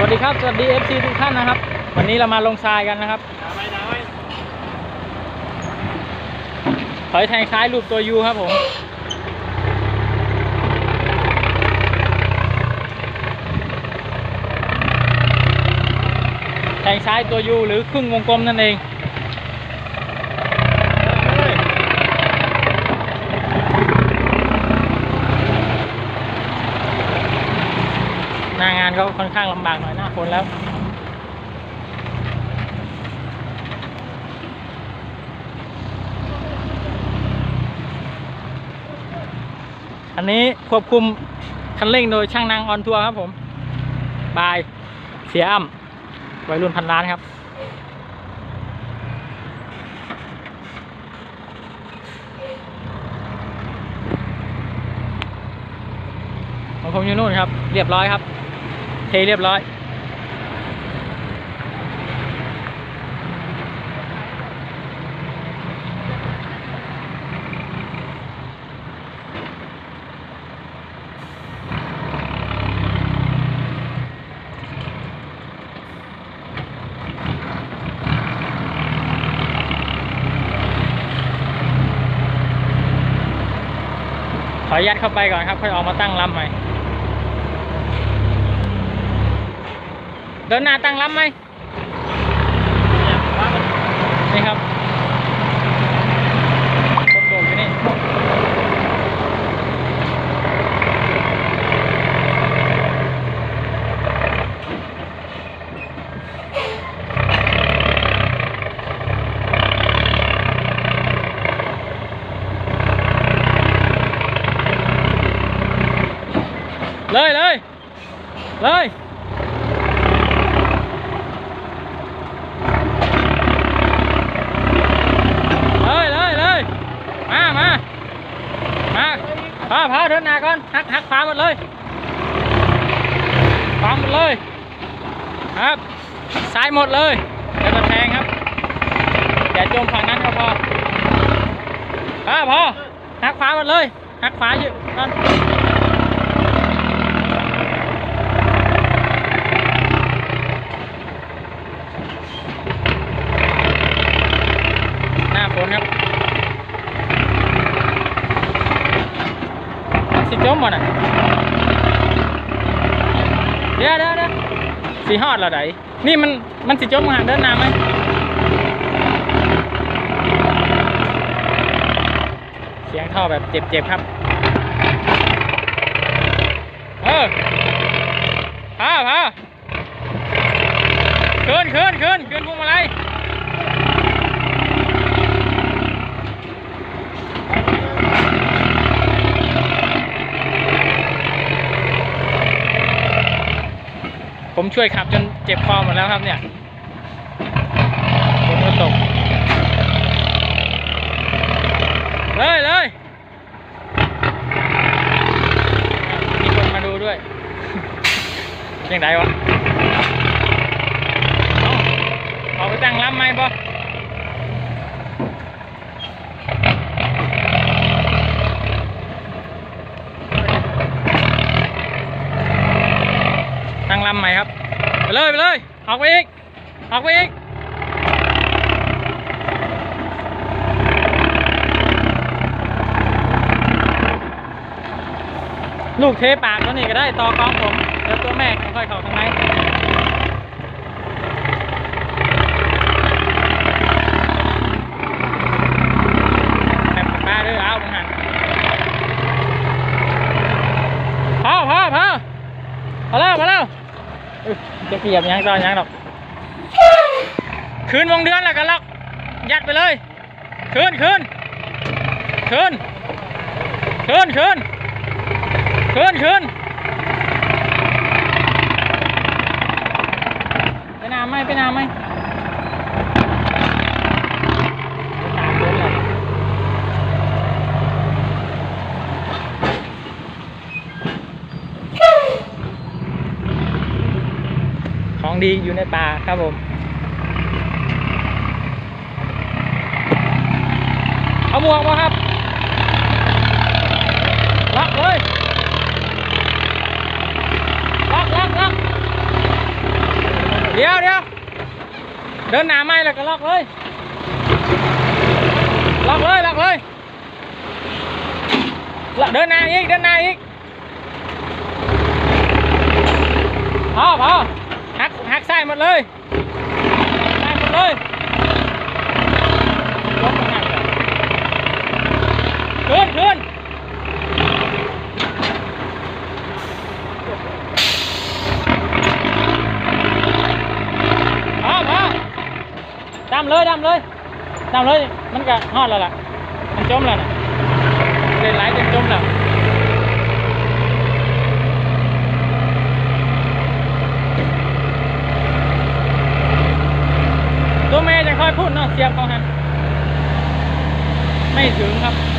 วัสดีครับ สวัสดี FC ทุกท่านนะครับ วันนี้เรามาลงทรายกันนะครับไปหนไว้ถอยแทงซ้ายรูปตัวยูครับผม แทงซ้ายตัวยูหรือครึ่งวงกลมนั่นเอง หน้างานก็ค่อนข้างลำบากหน่อยหน้าฝนแล้ว อันนี้ควบคุมคันเร่งโดยช่างนางออนทัวร์ครับผม บาย เสียอ้ำวัยรุ่นพันล้านครับของผมอยู่นู่นครับ เรียบร้อยครับ เทเรียบร้อยขออนุญาตเข้าไปก่อนครับ ค่อยออกมาตั้งลำใหม่ เดินหน้าตั้งลำไหมนี่ครับคนโบกอยู่นี่เลยเลยเลยเลยเลยมามามาพาพา เดินหน้าก่อนหักหักขวาหมดเลยขวาหมดเลยครับซ้ายหมดเลยแล้วก็แทงครับอย่าจมฝั่งนั้นก็พอพาพอหักขวาหมดเลยหักขวาอยู่ก่อนหน้าฝนครับมันสิ จมบ่น่ะเดี๋ยวเดี๋ยวเดี๋ยวสีฮอดและไดนี่มันมันสิจมห่างเดินน้ำไหมเสียงท่อแบบเจ็บๆครับ เออพาพาขึ้นขึ้นขึ้นขึ้นพวงมาลัย ผมช่วยขับจนเจ็บคอหมดแล้วครับเนี่ยฝนก็ตก เลยเลยมีคนมาดูด้วยยังไงวะเอาไปตั้งลำไหมบองลำใหม่ครับ ไป เลยไปเลย ออกไปอีก ออกไปอีกลูกเทปากตัวนี้ก็ได้ต่อกล้องผมแล้วตัวแม่ค่อยๆเข้าข้างในแบบปลาเด้อเอาบังหันพอพอพอพอแล้วพอแล้ว จะเกียบยังตอยังดอกคืนวงเดือนแล้วกันล็อกยัดไปเลยคืนคืนคืนคืนคืนคืนคืนไปนาไหมไปนาไหมีอยู่ในป่าครับผม เอาหมวกมาครับล็อกเลยล็อกล็อกล็อกเดี๋ยวเดี๋ยวเดินหนาไม่แล้วก็ล็อกเลยล็อกเลยล็อกเลยเดินหน้าอีกเดินหน้าอีกพอพอ lại một lời lại một lời Cơn, cơn Đó, đó. Đam lơi, đam lơi Đam lơi, mình cả hót là là. Mình chôm là nè Để lái trên chôm là. ค่อยพูดเนาะเสียบเขาฮะไม่ถึงครับ